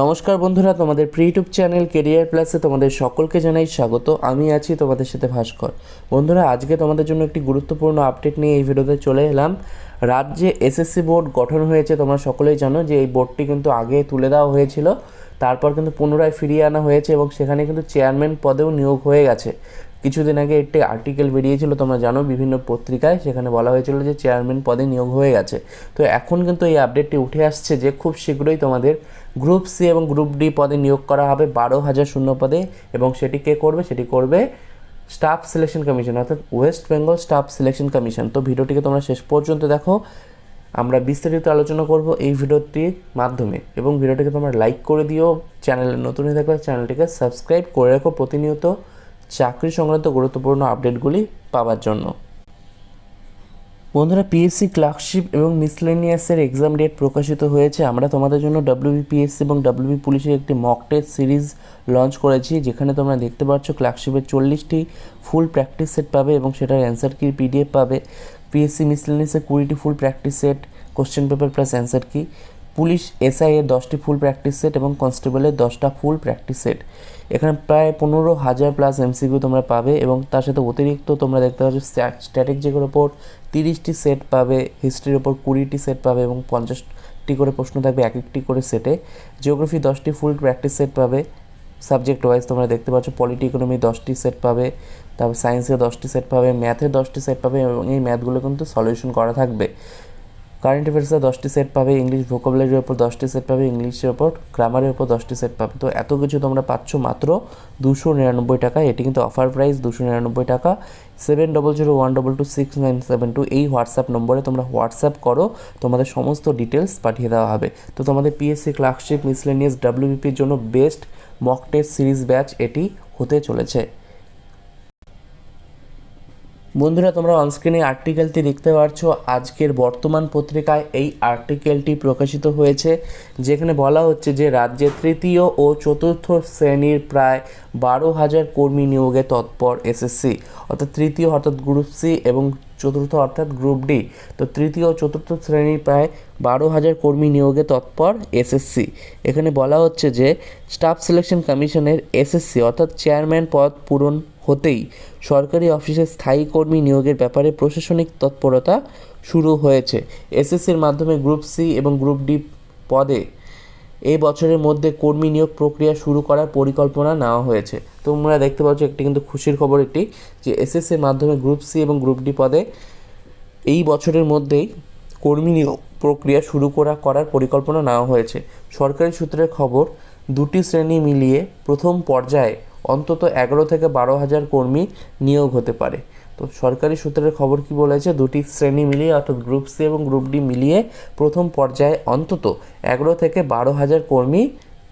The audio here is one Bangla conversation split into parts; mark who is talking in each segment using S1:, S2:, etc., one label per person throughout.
S1: নমস্কার বন্ধুরা, তোমাদের প্রি ইউটিউব চ্যানেল কেরিয়ার প্লাসে তোমাদের সকলকে জানাই স্বাগত। আমি আছি তোমাদের সাথে ভাস্কর। বন্ধুরা, আজকে তোমাদের জন্য একটি গুরুত্বপূর্ণ আপডেট নিয়ে এই ভিডিওতে চলে এলাম। রাজ্যে এসএসসি বোর্ড গঠন হয়েছে, তোমরা সকলেই জানো যে এই বোর্ডটি কিন্তু আগে তুলে দেওয়া হয়েছিল। তারপর কিন্তু পুনরায় ফিরিয়ে আনা হয়েছে এবং সেখানে কিন্তু চেয়ারম্যান পদেও নিয়োগ হয়ে গেছে। কিছুদিন আগে একটি আর্টিকেল বেরিয়েছিল, তোমরা জানো, বিভিন্ন পত্রিকায়, সেখানে বলা হয়েছিল যে চেয়ারম্যান পদে নিয়োগ হয়ে গেছে। তো এখন কিন্তু এই আপডেটটি উঠে আসছে যে খুব শীঘ্রই তোমাদের গ্রুপ সি এবং গ্রুপ ডি পদে নিয়োগ করা হবে, বারো হাজার শূন্য পদে। এবং সেটি কে করবে? সেটি করবে স্টাফ সিলেকশন কমিশন অর্থাৎ West Bengal staff selection commission তো ভিডিওটিকে তোমরা শেষ পর্যন্ত দেখো। আমরা বিস্তারিত আলোচনা করব এই ভিডিওটির মাধ্যমে। এবং ভিডিওটিকে তোমরা লাইক করে দিও। চ্যানেলে নতুন হয়ে থাকলে চ্যানেলটিকে সাবস্ক্রাইব করে রাখো প্রতিনিয়ত। চাকরি সংক্রান্ত গুরুত্বপূর্ণ আপডেটগুলি পাওয়ার জন্য। বন্ধুরা পিএসসি ক্লার্কশিপ এবং মিসলেনিয়াসের এক্সাম ডেট প্রকাশিত হয়েছে। আমরা তোমাদের জন্য ডাব্লিউবিপিএসসি এবং ডাব্লিউবি পুলিশের একটি মক টেস্ট সিরিজ লঞ্চ করেছি, যেখানে তোমরা দেখতে পাচ্ছ ক্লার্কশিপের চল্লিশটি ফুল প্র্যাকটিস সেট পাবে এবং সেটার অ্যান্সার কি পিডিএফ পাবে। পিএসসি মিসলেনিয়াসের কুড়িটি full practice set question paper plus answer key police SI এর দশটি ফুল প্র্যাকটিস সেট এবং কনস্টেবলের দশটা ফুল প্র্যাকটিস সেট এখানে প্রায় পনেরো হাজার প্লাস এমসিকিউ তোমরা পাবে এবং তার সাথে অতিরিক্ত তোমরা দেখতে পাচ্ছ স্ট্র্যাটেজিকের ওপর তিরিশটি সেট পাবে হিস্ট্রির ওপর কুড়িটি সেট পাবে এবং পঞ্চাশটি করে প্রশ্ন থাকবে এক একটি করে সেটে জিওগ্রাফি দশটি ফুল প্র্যাকটিস সেট পাবে সাবজেক্ট ওয়াইজ তোমরা দেখতে পাচ্ছ পলিটি ইকোনমি দশটি সেট পাবে, তারপর সায়েন্সের দশটি সেট পাবে ম্যাথের দশটি সেট পাবে এবং এই ম্যাথগুলো কিন্তু সলিউশন করা থাকবে। কারেন্ট অ্যাফেয়ার্সে দশটি সেট পাবে, ইংলিশ ভোকাবুলারির ওপর দশটি সেট পাবে, ইংলিশের ওপর গ্রামারের ওপর দশটি সেট পাবে। তো এত কিছু তোমরা পাচ্ছ মাত্র দুশো নিরানব্বই টাকা। এটি কিন্তু অফার প্রাইস দুশো নিরানব্বই টাকা। Seven double zero one double two six nine seven two এই হোয়াটসঅ্যাপ নম্বরে তোমরা হোয়াটসঅ্যাপ করো, তোমাদের সমস্ত ডিটেলস পাঠিয়ে দেওয়া হবে। তো তোমাদের পিএসসি ক্লার্কশিপ মিসলেনিয়াস ডাব্লিউবিপির জন্য best mock test series batch এটি হতে চলেছে। বন্ধুরা, তোমরা অনস্ক্রিনে আর্টিকেলটি দেখতে পাচ্ছ আজকের বর্তমান পত্রিকায় এই আর্টিকেলটি প্রকাশিত হয়েছে, যেখানে বলা হচ্ছে যে রাজ্যে তৃতীয় ও চতুর্থ শ্রেণির প্রায় বারো হাজার কর্মী নিয়োগে তৎপর এসএসসি, অর্থাৎ তৃতীয় অর্থাৎ গ্রুপ সি এবং চতুর্থ অর্থাৎ গ্রুপ ডি তো তৃতীয় ও চতুর্থ শ্রেণির প্রায় বারো হাজার কর্মী নিয়োগে তৎপর এসএসসি। এখানে বলা হচ্ছে যে স্টাফ সিলেকশন কমিশনের এসএসসি, অর্থাৎ চেয়ারম্যান পদ পূরণ হতেই সরকারি অফিসে স্থায়ী কর্মী নিয়োগের ব্যাপারে প্রশাসনিক তৎপরতা শুরু হয়েছে। এসএসসির মাধ্যমে গ্রুপ সি এবং গ্রুপ ডি পদে এই বছরের মধ্যে কর্মী নিয়োগ প্রক্রিয়া শুরু করার পরিকল্পনা নেওয়া হয়েছে। তোমরা দেখতে পাচ্ছ, একটি কিন্তু খুশির খবর এটি যে এসএসসির মাধ্যমে গ্রুপ সি এবং গ্রুপ ডি পদে এই বছরের মধ্যেই কর্মী নিয়োগ প্রক্রিয়া শুরু করা, করার পরিকল্পনা নেওয়া হয়েছে। সরকারি সূত্রের খবর, দুটি শ্রেণি মিলিয়ে প্রথম পর্যায়ে অন্তত এগারো থেকে বারো হাজার কর্মী নিয়োগ হতে পারে। তো সরকারি সূত্রের খবর কি বলেছে? দুটি শ্রেণি মিলিয়ে অর্থাৎ গ্রুপ সি এবং গ্রুপ ডি মিলিয়ে প্রথম পর্যায়ে অন্তত এগারো থেকে বারো হাজার কর্মী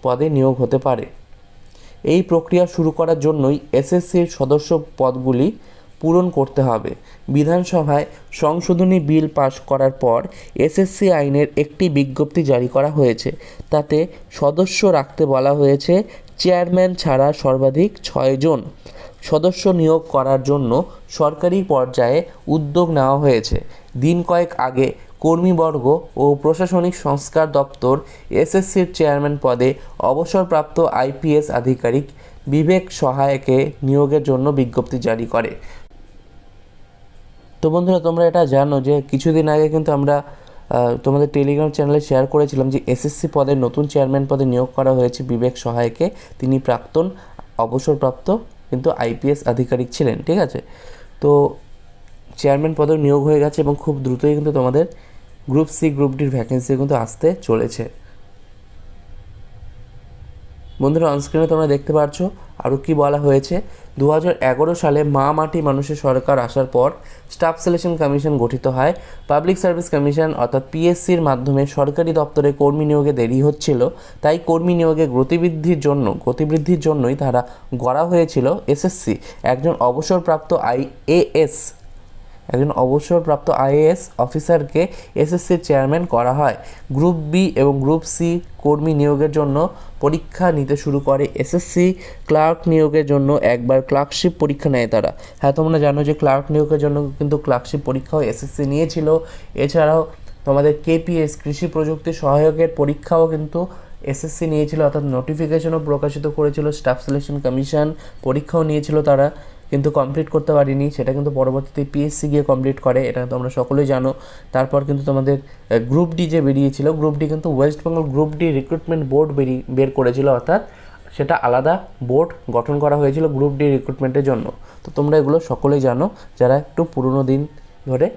S1: পদে নিয়োগ হতে পারে। এই প্রক্রিয়া শুরু করার জন্যই এসএসসির সদস্য পদগুলি পূরণ করতে হবে। বিধানসভায় সংশোধনী বিল পাশ করার পর এসএসসি আইনের একটি বিজ্ঞপ্তি জারি করা হয়েছে। তাতে সদস্য রাখতে বলা হয়েছে চেয়ারম্যান ছাড়া সর্বাধিক ছয়জন সদস্য নিয়োগ করার জন্য সরকারি পর্যায়ে উদ্যোগ নেওয়া হয়েছে। দিন কয়েক আগে কর্মীবর্গ ও প্রশাসনিক সংস্কার দপ্তর এসএসসির চেয়ারম্যান পদে অবসরপ্রাপ্ত আইপিএস আধিকারিক বিবেক সহায়কে নিয়োগের জন্য বিজ্ঞপ্তি জারি করে। তো বন্ধুরা, তোমরা এটা জানো যে কিছুদিন আগে কিন্তু আমরা তোমাদের টেলিগ্রাম চ্যানেলে শেয়ার করেছিলাম যে এসএসসি পদে নতুন চেয়ারম্যান পদে নিয়োগ করা হয়েছে বিবেক সহায়কে। তিনি প্রাক্তন, অবসরপ্রাপ্ত, কিন্তু আইপিএস আধিকারিক ছিলেন, ঠিক আছে? তো চেয়ারম্যান পদেও নিয়োগ হয়ে গেছে এবং খুব দ্রুতই কিন্তু তোমাদের গ্রুপ সি গ্রুপ ডির ভ্যাকেন্সি কিন্তু আসতে চলেছে। বন্ধুরা অনস্ক্রিনে তোমরা দেখতে পাচ্ছ আরও কি বলা হয়েছে? দু হাজার এগারো সালে মা মাটি মানুষের সরকার আসার পর স্টাফ সিলেকশন কমিশন গঠিত হয়। পাবলিক সার্ভিস কমিশন অর্থাৎ পিএসসির মাধ্যমে সরকারি দপ্তরে কর্মী নিয়োগে দেরি হচ্ছিল, তাই কর্মী নিয়োগে গতিবৃদ্ধির জন্য, গতিবৃদ্ধির জন্যই তারা গড়া হয়েছিল এসএসসি। একজন অবসরপ্রাপ্ত আইএএস একজন অবসরপ্রাপ্ত আইএএস অফিসারকে এসএসসির চেয়ারম্যান করা হয়। গ্রুপ বি এবং গ্রুপ সি কর্মী নিয়োগের জন্য পরীক্ষা নিতে শুরু করে। এসএসসি ক্লার্ক নিয়োগের জন্য একবার ক্লার্কশিপ পরীক্ষা নেয় তারা। হ্যাঁ তোমরা জানো যে ক্লার্ক নিয়োগের জন্য কিন্তু ক্লার্কশিপ পরীক্ষাও এসএসসি নিয়েছিল। এছাড়াও তোমাদের কেপিএস কৃষি প্রযুক্তি সহায়কের পরীক্ষাও কিন্তু এসএসসি নিয়েছিল, অর্থাৎ নোটিফিকেশনও প্রকাশিত করেছিল। স্টাফ সিলেকশন কমিশন পরীক্ষাও নিয়েছিল তারা। কিন্তু কমপ্লিট করতে পারিনি, সেটা কিন্তু পরবর্তীতে পিএসসি গিয়ে কমপ্লিট করে, এটা তোমরা সকলেই জানো। তারপর কিন্তু তোমাদের গ্রুপ ডি যে বেরিয়েছিল গ্রুপ ডি কিন্তু West Bengal group D recruitment board বেরিয়ে বের করেছিল, অর্থাৎ সেটা আলাদা বোর্ড গঠন করা হয়েছিল গ্রুপ ডি রিক্রুটমেন্টের জন্য। তো তোমরা এগুলো সকলেই জানো, যারা একটু পুরনো দিন ধরে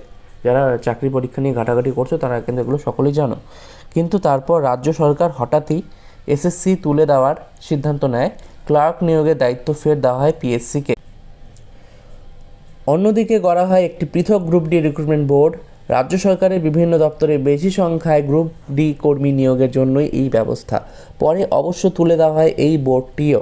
S1: যারা চাকরি পরীক্ষা নিয়ে ঘাটাঘাটি করছ, তারা কিন্তু এগুলো সকলেই জানো। কিন্তু তারপর রাজ্য সরকার হঠাৎই এসএসসি তুলে দেওয়ার সিদ্ধান্ত নেয়। ক্লার্ক নিয়োগের দায়িত্ব ফের দেওয়া হয় পিএসসিকে অন্যদিকে গড়া হয় একটি পৃথক গ্রুপ ডি রিক্রুটমেন্ট বোর্ড। রাজ্য সরকারের বিভিন্ন দপ্তরে বেশি সংখ্যায় গ্রুপ ডি কর্মী নিয়োগের জন্যই এই ব্যবস্থা। পরে অবশ্য তুলে দেওয়া হয় এই বোর্ডটিও।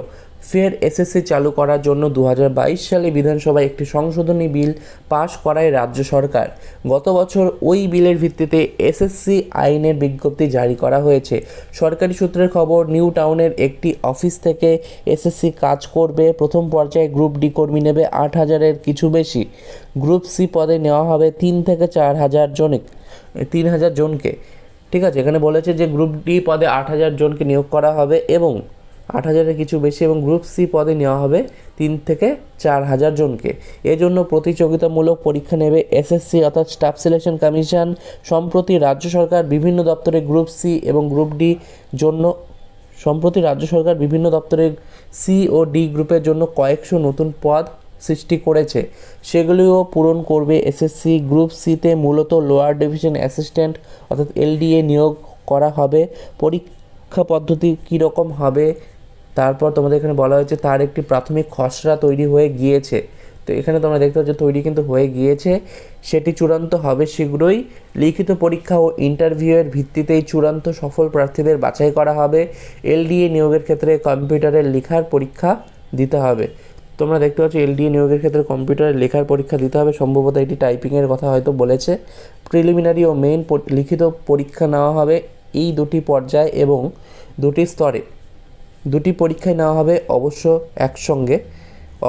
S1: ফের এসএসসি চালু করার জন্য দু হাজার বাইশ সালে বিধানসভায় একটি সংশোধনী বিল পাশ করায় রাজ্য সরকার। গত বছর ওই বিলের ভিত্তিতে এসএসসি আইনের বিজ্ঞপ্তি জারি করা হয়েছে। সরকারি সূত্রের খবর, নিউ টাউনের একটি অফিস থেকে এসএসসি কাজ করবে। প্রথম পর্যায়ে গ্রুপ ডি কর্মী নেবে আট হাজারের কিছু বেশি। গ্রুপ সি পদে নেওয়া হবে তিন থেকে চার হাজার জনে তিন হাজার জনকে। ঠিক আছে, এখানে বলেছে যে গ্রুপ ডি পদে আট হাজার জনকে নিয়োগ করা হবে এবং আট হাজারের কিছু বেশি এবং গ্রুপ সি পদে নেওয়া হবে তিন থেকে চার হাজার জনকে। এজন্য প্রতিযোগিতামূলক পরীক্ষা নেবে এসএসসি অর্থাৎ স্টাফ সিলেকশন কমিশন সম্প্রতি রাজ্য সরকার বিভিন্ন দপ্তরে গ্রুপ সি এবং গ্রুপ ডি জন্য সম্প্রতি রাজ্য সরকার বিভিন্ন দপ্তরে সি ও ডি গ্রুপের জন্য কয়েকশো নতুন পদ সৃষ্টি করেছে। সেগুলিও পূরণ করবে এসএসসি গ্রুপ সিতে মূলত লোয়ার ডিভিশন অ্যাসিস্ট্যান্ট অর্থাৎ এলডিএ নিয়োগ করা হবে। পরীক্ষা পদ্ধতি কীরকম হবে তারপর তোমাদের এখানে বলা হয়েছে তার একটি প্রাথমিক খসড়া তৈরি হয়ে গিয়েছে। তো এখানে তোমরা দেখতে পাচ্ছ তৈরি কিন্তু হয়ে গিয়েছে। সেটি চূড়ান্ত হবে শীঘ্রই। লিখিত পরীক্ষা ও ইন্টারভিউয়ের ভিত্তিতেই চূড়ান্ত সফল প্রার্থীদের বাছাই করা হবে। এলডিএ নিয়োগের ক্ষেত্রে কম্পিউটারের লেখার পরীক্ষা দিতে হবে। তোমরা দেখতে পাচ্ছ এলডিএ নিয়োগের ক্ষেত্রে কম্পিউটারে লেখার পরীক্ষা দিতে হবে। সম্ভবত এটি টাইপিংয়ের কথা হয়তো বলেছে। প্রিলিমিনারি ও মেইন লিখিত পরীক্ষা নেওয়া হবে এই দুটি পর্যায়ে এবং দুটি স্তরে। দুটি পরীক্ষায় নেওয়া হবে, অবশ্য একসঙ্গে।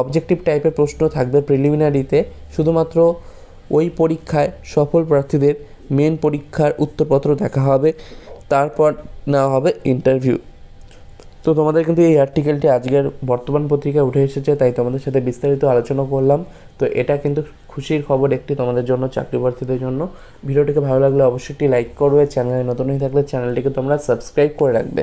S1: অবজেক্টিভ টাইপের প্রশ্ন থাকবে প্রিলিমিনারিতে শুধুমাত্র ওই পরীক্ষায় সফল প্রার্থীদের মেন পরীক্ষার উত্তরপত্র দেখা হবে, তারপর নেওয়া হবে ইন্টারভিউ তো তোমাদের কিন্তু এই আর্টিকেলটি আজকের বর্তমান পত্রিকায় উঠে এসেছে, তাই তোমাদের সাথে বিস্তারিত আলোচনা করলাম। তো এটা কিন্তু খুশির খবর একটি তোমাদের জন্য, চাকরি প্রার্থীদের জন্য। ভিডিওটিকে ভালো লাগলে অবশ্যই একটি লাইক করবে, চ্যানেলে নতুন হয়ে থাকলে চ্যানেলটিকে তোমরা সাবস্ক্রাইব করে রাখবে।